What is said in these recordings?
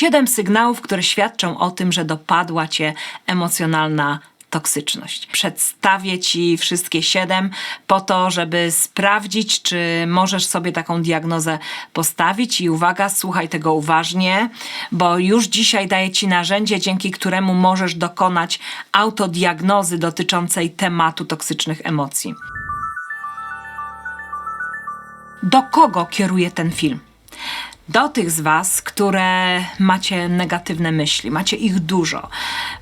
Siedem sygnałów, które świadczą o tym, że dopadła cię emocjonalna toksyczność. Przedstawię Ci wszystkie siedem po to, żeby sprawdzić, czy możesz sobie taką diagnozę postawić. I uwaga, słuchaj tego uważnie, bo już dzisiaj daję Ci narzędzie, dzięki któremu możesz dokonać autodiagnozy dotyczącej tematu toksycznych emocji. Do kogo kieruje ten film? Do tych z Was, które macie negatywne myśli, macie ich dużo,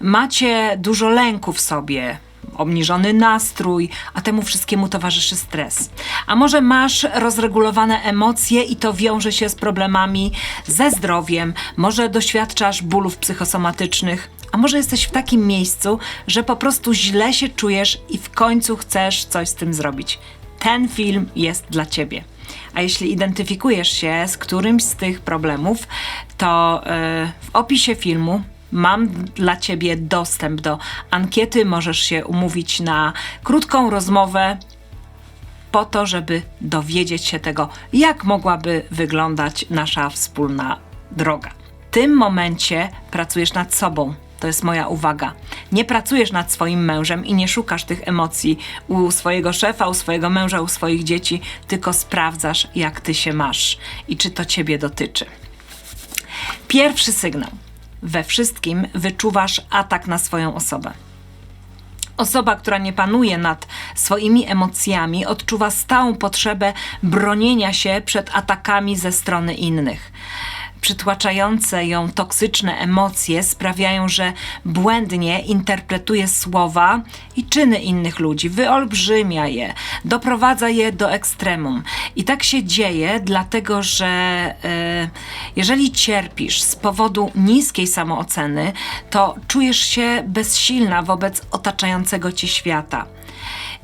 macie dużo lęku w sobie, obniżony nastrój, a temu wszystkiemu towarzyszy stres. A może masz rozregulowane emocje i to wiąże się z problemami ze zdrowiem, może doświadczasz bólów psychosomatycznych, a może jesteś w takim miejscu, że po prostu źle się czujesz i w końcu chcesz coś z tym zrobić. Ten film jest dla Ciebie. A jeśli identyfikujesz się z którymś z tych problemów, to yy, w opisie filmu mam dla Ciebie dostęp do ankiety. Możesz się umówić na krótką rozmowę po to, żeby dowiedzieć się tego, jak mogłaby wyglądać nasza wspólna droga. W tym momencie pracujesz nad sobą. To jest moja uwaga. Nie pracujesz nad swoim mężem i nie szukasz tych emocji u swojego szefa, u swojego męża, u swoich dzieci, tylko sprawdzasz, jak ty się masz i czy to ciebie dotyczy. Pierwszy sygnał. We wszystkim wyczuwasz atak na swoją osobę. Osoba, która nie panuje nad swoimi emocjami, odczuwa stałą potrzebę bronienia się przed atakami ze strony innych przytłaczające ją toksyczne emocje sprawiają, że błędnie interpretuje słowa i czyny innych ludzi, wyolbrzymia je, doprowadza je do ekstremum. I tak się dzieje, dlatego że e, jeżeli cierpisz z powodu niskiej samooceny, to czujesz się bezsilna wobec otaczającego cię świata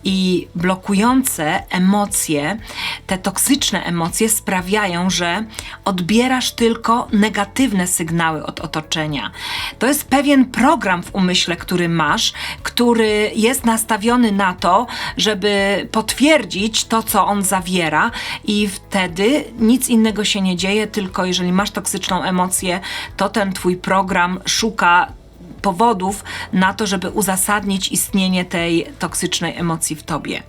i blokujące emocje, te toksyczne emocje sprawiają, że odbierasz tylko negatywne sygnały od otoczenia. To jest pewien program w umyśle, który masz, który jest nastawiony na to, żeby potwierdzić to, co on zawiera, i wtedy nic innego się nie dzieje, tylko jeżeli masz toksyczną emocję, to ten twój program szuka powodów na to, żeby uzasadnić istnienie tej toksycznej emocji w tobie.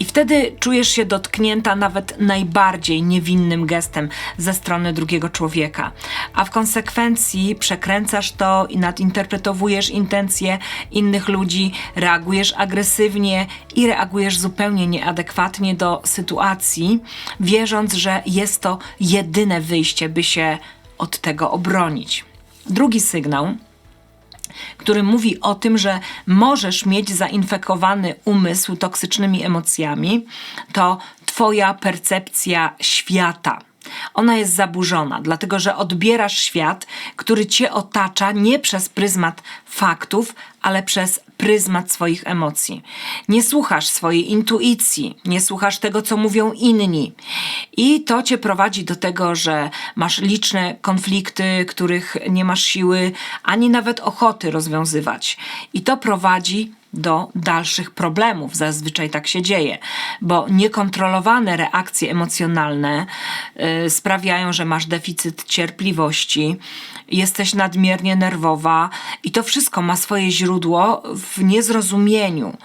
I wtedy czujesz się dotknięta nawet najbardziej niewinnym gestem ze strony drugiego człowieka, a w konsekwencji przekręcasz to i nadinterpretowujesz intencje innych ludzi, reagujesz agresywnie i reagujesz zupełnie nieadekwatnie do sytuacji, wierząc, że jest to jedyne wyjście, by się od tego obronić. Drugi sygnał który mówi o tym, że możesz mieć zainfekowany umysł toksycznymi emocjami, to Twoja percepcja świata. Ona jest zaburzona, dlatego że odbierasz świat, który cię otacza nie przez pryzmat faktów, ale przez pryzmat swoich emocji. Nie słuchasz swojej intuicji, nie słuchasz tego, co mówią inni. I to cię prowadzi do tego, że masz liczne konflikty, których nie masz siły ani nawet ochoty rozwiązywać. I to prowadzi do dalszych problemów. Zazwyczaj tak się dzieje, bo niekontrolowane reakcje emocjonalne y, sprawiają, że masz deficyt cierpliwości, jesteś nadmiernie nerwowa i to wszystko ma swoje źródło w niezrozumieniu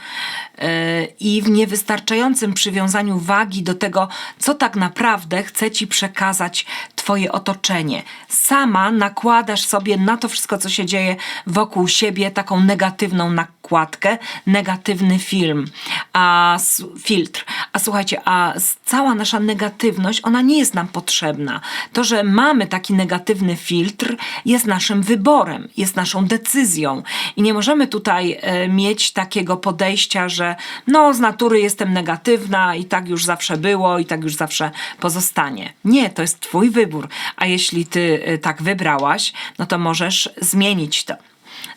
i w niewystarczającym przywiązaniu wagi do tego, co tak naprawdę chce ci przekazać Twoje otoczenie. Sama nakładasz sobie na to wszystko, co się dzieje wokół siebie, taką negatywną nakładkę, negatywny film, a filtr. A słuchajcie, a cała nasza negatywność, ona nie jest nam potrzebna. To, że mamy taki negatywny filtr, jest naszym wyborem, jest naszą decyzją. I nie możemy tutaj e, mieć takiego podejścia, że że no z natury jestem negatywna i tak już zawsze było i tak już zawsze pozostanie. Nie, to jest twój wybór, a jeśli ty y, tak wybrałaś, no to możesz zmienić to.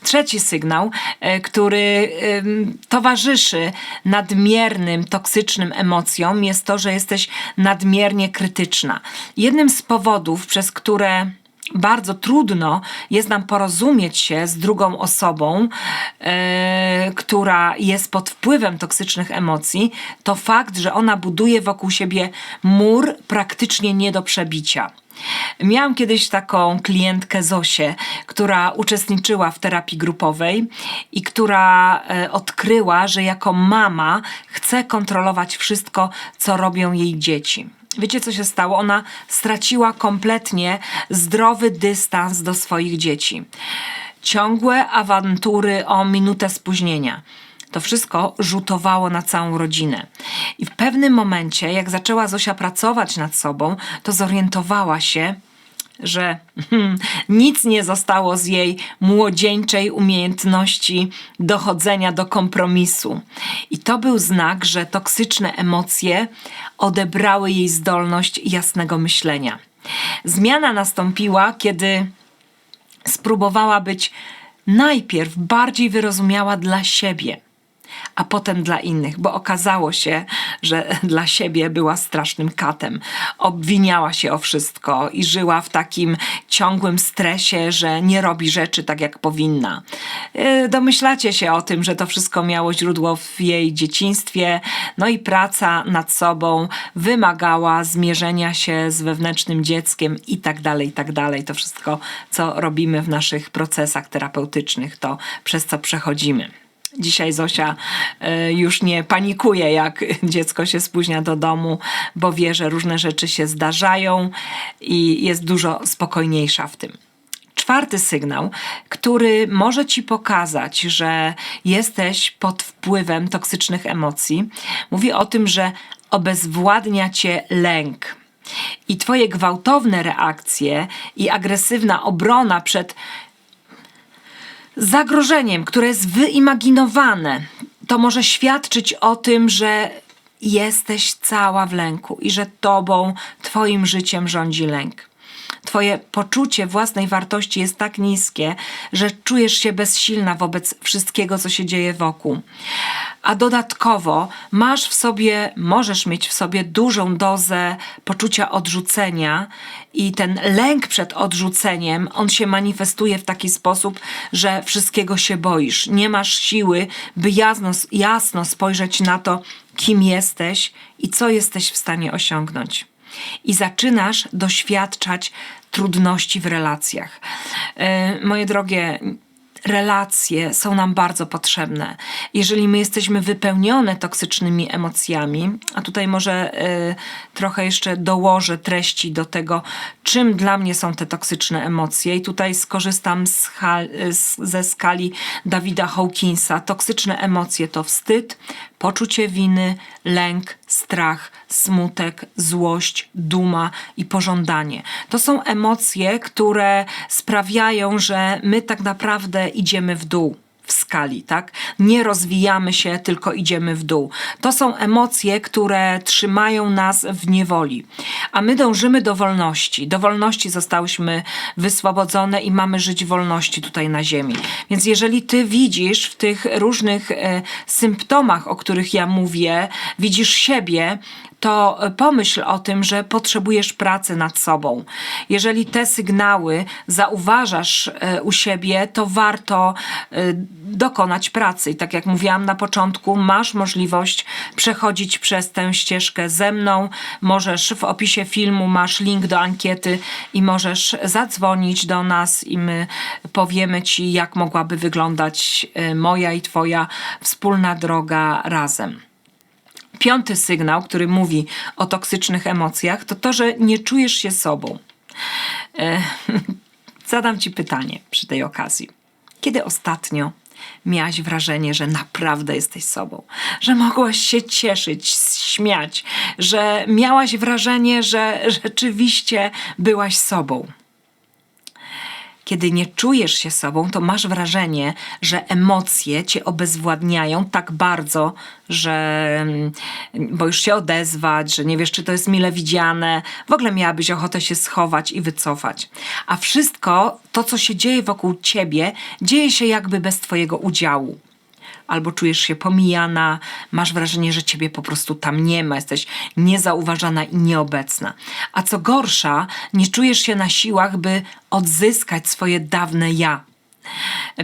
Trzeci sygnał, y, który towarzyszy nadmiernym, toksycznym emocjom, jest to, że jesteś nadmiernie krytyczna. Jednym z powodów, przez które bardzo trudno jest nam porozumieć się z drugą osobą, e, która jest pod wpływem toksycznych emocji, to fakt, że ona buduje wokół siebie mur praktycznie nie do przebicia. Miałam kiedyś taką klientkę Zosię, która uczestniczyła w terapii grupowej i która e, odkryła, że jako mama chce kontrolować wszystko, co robią jej dzieci. Wiecie, co się stało? Ona straciła kompletnie zdrowy dystans do swoich dzieci. Ciągłe awantury o minutę spóźnienia. To wszystko rzutowało na całą rodzinę. I w pewnym momencie, jak zaczęła Zosia pracować nad sobą, to zorientowała się, że hmm, nic nie zostało z jej młodzieńczej umiejętności dochodzenia do kompromisu. I to był znak, że toksyczne emocje odebrały jej zdolność jasnego myślenia. Zmiana nastąpiła, kiedy spróbowała być najpierw bardziej wyrozumiała dla siebie a potem dla innych, bo okazało się, że dla siebie była strasznym katem. Obwiniała się o wszystko i żyła w takim ciągłym stresie, że nie robi rzeczy tak, jak powinna. Yy, Domyślacie się o tym, że to wszystko miało źródło w jej dzieciństwie, no i praca nad sobą wymagała zmierzenia się z wewnętrznym dzieckiem i tak dalej, i tak dalej. To wszystko, co robimy w naszych procesach terapeutycznych, to przez co przechodzimy. Dzisiaj Zosia y, już nie panikuje, jak dziecko się spóźnia do domu, bo wie, że różne rzeczy się zdarzają i jest dużo spokojniejsza w tym. Czwarty sygnał, który może ci pokazać, że jesteś pod wpływem toksycznych emocji, mówi o tym, że obezwładnia cię lęk. I twoje gwałtowne reakcje i agresywna obrona przed zagrożeniem, które jest wyimaginowane, to może świadczyć o tym, że jesteś cała w lęku i że tobą, twoim życiem rządzi lęk. Twoje poczucie własnej wartości jest tak niskie, że czujesz się bezsilna wobec wszystkiego, co się dzieje wokół. A dodatkowo masz w sobie, możesz mieć w sobie dużą dozę poczucia odrzucenia, i ten lęk przed odrzuceniem, on się manifestuje w taki sposób, że wszystkiego się boisz. Nie masz siły, by jasno, jasno spojrzeć na to, kim jesteś i co jesteś w stanie osiągnąć i zaczynasz doświadczać trudności w relacjach. E, moje drogie, relacje są nam bardzo potrzebne. Jeżeli my jesteśmy wypełnione toksycznymi emocjami, a tutaj może y, trochę jeszcze dołożę treści do tego, czym dla mnie są te toksyczne emocje, i tutaj skorzystam z, z, ze skali Dawida Hawkinsa. Toksyczne emocje to wstyd, poczucie winy, lęk, strach, smutek, złość, duma i pożądanie. To są emocje, które sprawiają, że my tak naprawdę idziemy w dół w skali, tak? Nie rozwijamy się, tylko idziemy w dół. To są emocje, które trzymają nas w niewoli, a my dążymy do wolności. Do wolności zostałyśmy wyswobodzone i mamy żyć wolności tutaj na ziemi. Więc jeżeli ty widzisz w tych różnych e, symptomach, o których ja mówię, widzisz siebie, to pomyśl o tym, że potrzebujesz pracy nad sobą. Jeżeli te sygnały zauważasz e, u siebie, to warto e, dokonać pracy. I tak jak mówiłam na początku, masz możliwość przechodzić przez tę ścieżkę ze mną. Możesz w opisie filmu masz link do ankiety i możesz zadzwonić do nas i my powiemy ci, jak mogłaby wyglądać e, moja i twoja wspólna droga razem. Piąty sygnał, który mówi o toksycznych emocjach, to to, że nie czujesz się sobą. E, zadam ci pytanie przy tej okazji. Kiedy ostatnio miałaś wrażenie, że naprawdę jesteś sobą, że mogłaś się cieszyć, śmiać, że miałaś wrażenie, że rzeczywiście byłaś sobą? Kiedy nie czujesz się sobą, to masz wrażenie, że emocje cię obezwładniają tak bardzo, że mm, boisz się odezwać, że nie wiesz, czy to jest mile widziane. W ogóle miałabyś ochotę się schować i wycofać. A wszystko to, co się dzieje wokół ciebie, dzieje się jakby bez twojego udziału albo czujesz się pomijana, masz wrażenie, że ciebie po prostu tam nie ma, jesteś niezauważana i nieobecna. A co gorsza, nie czujesz się na siłach, by odzyskać swoje dawne ja.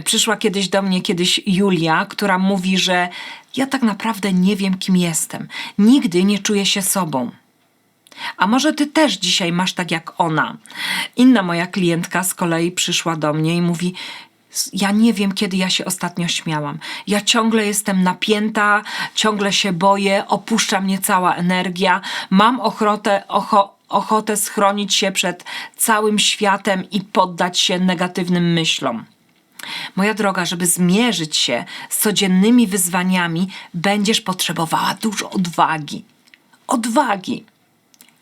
Przyszła kiedyś do mnie kiedyś Julia, która mówi, że ja tak naprawdę nie wiem, kim jestem. Nigdy nie czuję się sobą. A może ty też dzisiaj masz tak jak ona? Inna moja klientka z kolei przyszła do mnie i mówi: ja nie wiem, kiedy ja się ostatnio śmiałam. Ja ciągle jestem napięta, ciągle się boję, opuszcza mnie cała energia. Mam ochotę, ocho, ochotę schronić się przed całym światem i poddać się negatywnym myślom. Moja droga, żeby zmierzyć się z codziennymi wyzwaniami, będziesz potrzebowała dużo odwagi. Odwagi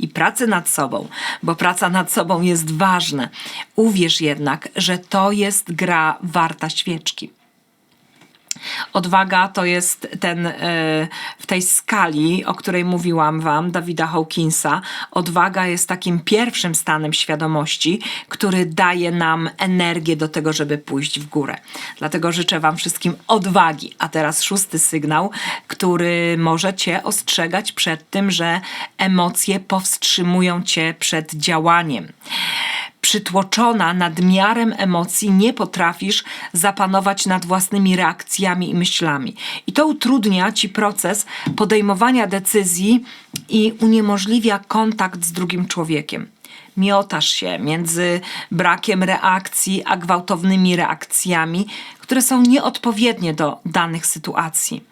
i pracy nad sobą, bo praca nad sobą jest ważna. Uwierz jednak, że to jest gra warta świeczki. Odwaga to jest ten e, w tej skali, o której mówiłam Wam, Dawida Hawkinsa. Odwaga jest takim pierwszym stanem świadomości, który daje nam energię do tego, żeby pójść w górę. Dlatego życzę Wam wszystkim odwagi. A teraz szósty sygnał, który może Cię ostrzegać przed tym, że emocje powstrzymują Cię przed działaniem przytłoczona nadmiarem emocji, nie potrafisz zapanować nad własnymi reakcjami i myślami. I to utrudnia ci proces podejmowania decyzji i uniemożliwia kontakt z drugim człowiekiem miotasz się między brakiem reakcji a gwałtownymi reakcjami, które są nieodpowiednie do danych sytuacji.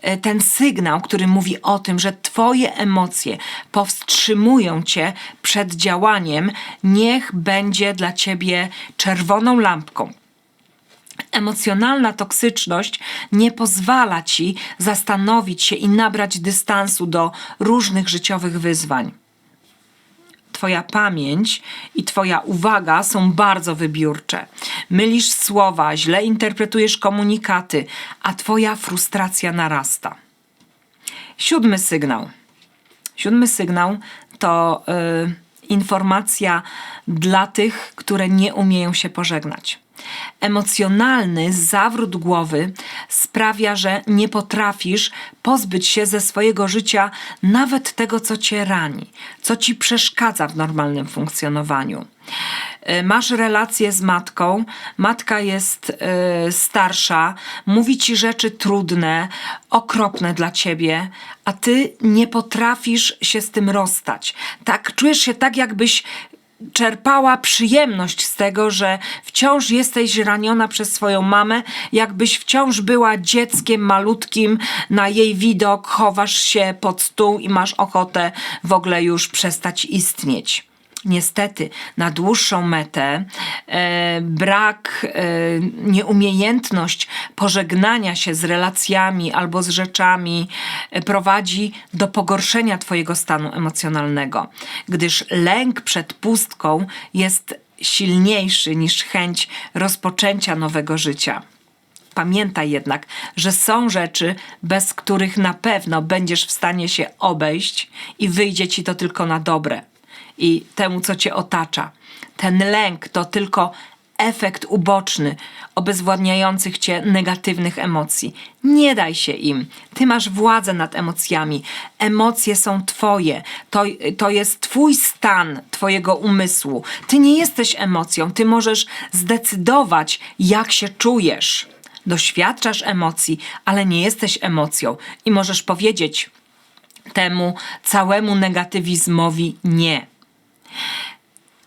E, ten sygnał, który mówi o tym, że Twoje emocje powstrzymują Cię przed działaniem, niech będzie dla Ciebie czerwoną lampką. Emocjonalna toksyczność nie pozwala ci zastanowić się i nabrać dystansu do różnych życiowych wyzwań. Twoja pamięć i Twoja uwaga są bardzo wybiórcze. Mylisz słowa, źle interpretujesz komunikaty, a Twoja frustracja narasta. Siódmy sygnał. Siódmy sygnał to y, informacja dla tych, które nie umieją się pożegnać. Emocjonalny zawrót głowy sprawia, że nie potrafisz pozbyć się ze swojego życia nawet tego, co cię rani, co ci przeszkadza w normalnym funkcjonowaniu. E, masz relację z matką, matka jest y, starsza, mówi ci rzeczy trudne, okropne dla ciebie, a ty nie potrafisz się z tym rozstać. Tak, czujesz się tak, jakbyś czerpała przyjemność z tego, że wciąż jesteś raniona przez swoją mamę, jakbyś wciąż była dzieckiem malutkim, na jej widok chowasz się pod stół i masz ochotę w ogóle już przestać istnieć niestety na dłuższą metę e, brak, e, nieumiejętność pożegnania się z relacjami albo z rzeczami e, prowadzi do pogorszenia Twojego stanu emocjonalnego, gdyż lęk przed pustką jest silniejszy niż chęć rozpoczęcia nowego życia. Pamiętaj jednak, że są rzeczy, bez których na pewno będziesz w stanie się obejść i wyjdzie ci to tylko na dobre i temu, co cię otacza. Ten lęk to tylko efekt uboczny obezwładniających cię negatywnych emocji. Nie daj się im. Ty masz władzę nad emocjami. Emocje są twoje. To, to jest twój stan twojego umysłu. Ty nie jesteś emocją. Ty możesz zdecydować, jak się czujesz. Doświadczasz emocji, ale nie jesteś emocją i możesz powiedzieć temu całemu negatywizmowi nie.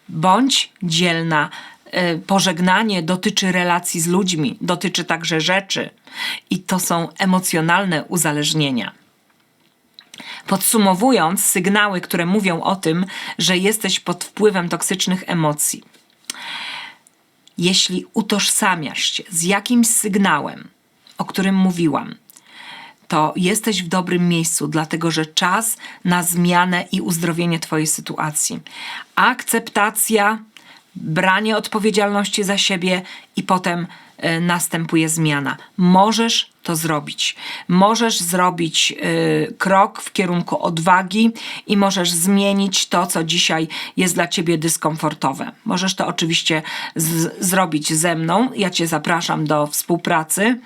Bądź dzielna. E, pożegnanie dotyczy relacji z ludźmi, dotyczy także rzeczy, i to są emocjonalne uzależnienia. Podsumowując, sygnały, które mówią o tym, że jesteś pod wpływem toksycznych emocji. Jeśli utożsamiasz się z jakimś sygnałem, o którym mówiłam, to jesteś w dobrym miejscu, dlatego że czas na zmianę i uzdrowienie Twojej sytuacji. Akceptacja, branie odpowiedzialności za siebie i potem y, następuje zmiana. Możesz to zrobić. Możesz zrobić y, krok w kierunku odwagi i możesz zmienić to, co dzisiaj jest dla ciebie dyskomfortowe. Możesz to oczywiście zrobić ze mną. Ja cię zapraszam do współpracy.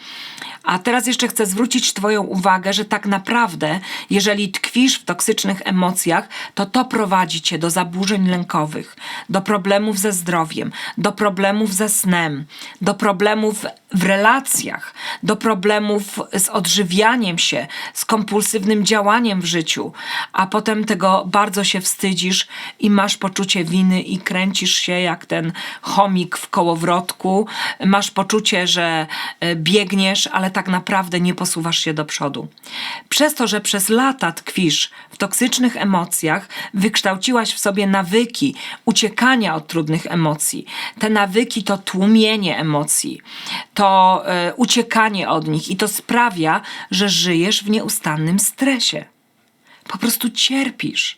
A teraz jeszcze chcę zwrócić Twoją uwagę, że tak naprawdę, jeżeli tkwisz w toksycznych emocjach, to to prowadzi Cię do zaburzeń lękowych, do problemów ze zdrowiem, do problemów ze snem, do problemów w relacjach, do problemów z odżywianiem się, z kompulsywnym działaniem w życiu, a potem tego bardzo się wstydzisz i masz poczucie winy i kręcisz się jak ten chomik w kołowrotku, masz poczucie, że e, biegniesz, ale tak naprawdę nie posuwasz się do przodu. Przez to, że przez lata tkwisz w toksycznych emocjach, wykształciłaś w sobie nawyki uciekania od trudnych emocji. Te nawyki to tłumienie emocji, to e, uciekanie od nich i to sprawia, że żyjesz w nieustannym stresie. Po prostu cierpisz.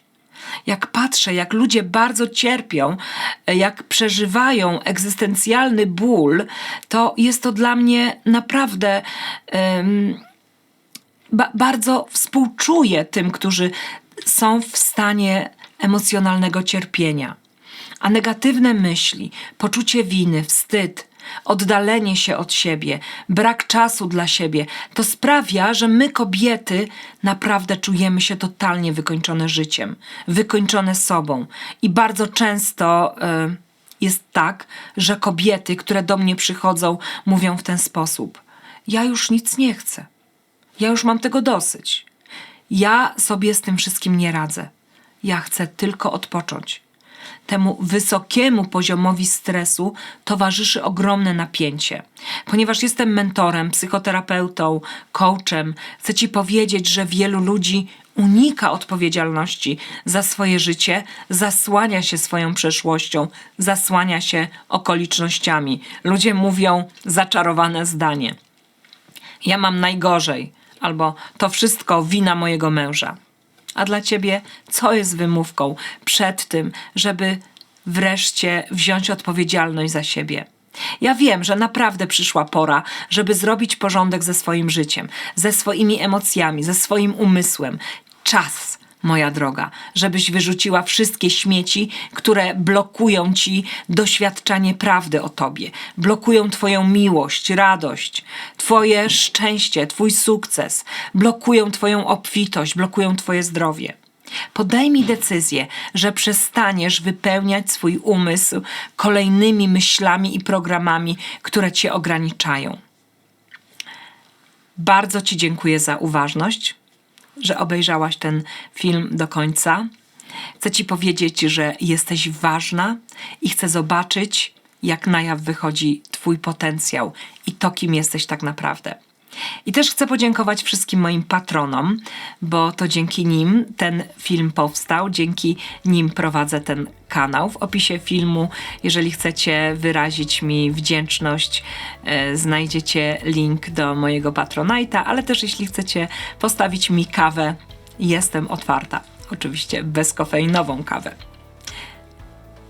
Jak patrzę, jak ludzie bardzo cierpią, e, jak przeżywają egzystencjalny ból, to jest to dla mnie naprawdę. em, ba- bardzo współczuję tym, którzy są w stanie emocjonalnego cierpienia. A negatywne myśli, poczucie winy, wstyd, oddalenie się od siebie, brak czasu dla siebie, to sprawia, że my, kobiety, naprawdę czujemy się totalnie wykończone życiem, wykończone sobą. I bardzo często. y, jest tak, że kobiety, które do mnie przychodzą, mówią w ten sposób: Ja już nic nie chcę. Ja już mam tego dosyć. Ja sobie z tym wszystkim nie radzę. Ja chcę tylko odpocząć. Temu wysokiemu poziomowi stresu towarzyszy ogromne napięcie. Ponieważ jestem mentorem, psychoterapeutą, coachem, chcę Ci powiedzieć, że wielu ludzi unika odpowiedzialności za swoje życie, zasłania się swoją przeszłością, zasłania się okolicznościami. Ludzie mówią zaczarowane zdanie ja mam najgorzej, albo to wszystko wina mojego męża. A dla ciebie, co jest wymówką przed tym, żeby wreszcie wziąć odpowiedzialność za siebie? Ja wiem, że naprawdę przyszła pora, żeby zrobić porządek ze swoim życiem, ze swoimi emocjami, ze swoim umysłem. Czas moja droga, żebyś wyrzuciła wszystkie śmieci, które blokują ci doświadczanie prawdy o tobie, blokują twoją miłość, radość, twoje szczęście, twój sukces, blokują twoją obfitość, blokują twoje zdrowie. Podejmij decyzję, że przestaniesz wypełniać swój umysł kolejnymi myślami i programami, które cię ograniczają. Bardzo Ci dziękuję za uważność, że obejrzałaś ten film do końca. Chcę Ci powiedzieć, że jesteś ważna i chcę zobaczyć, jak na jaw wychodzi Twój potencjał i to, kim jesteś tak naprawdę. I też chcę podziękować wszystkim moim patronom, bo to dzięki nim ten film powstał, dzięki nim prowadzę ten kanał. W opisie filmu, jeżeli chcecie wyrazić mi wdzięczność, e, znajdziecie link do mojego Patronite'a, ale też jeśli chcecie postawić mi kawę, jestem otwarta. Oczywiście bezkofeinową kawę.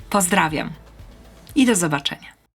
Pozdrawiam i do zobaczenia.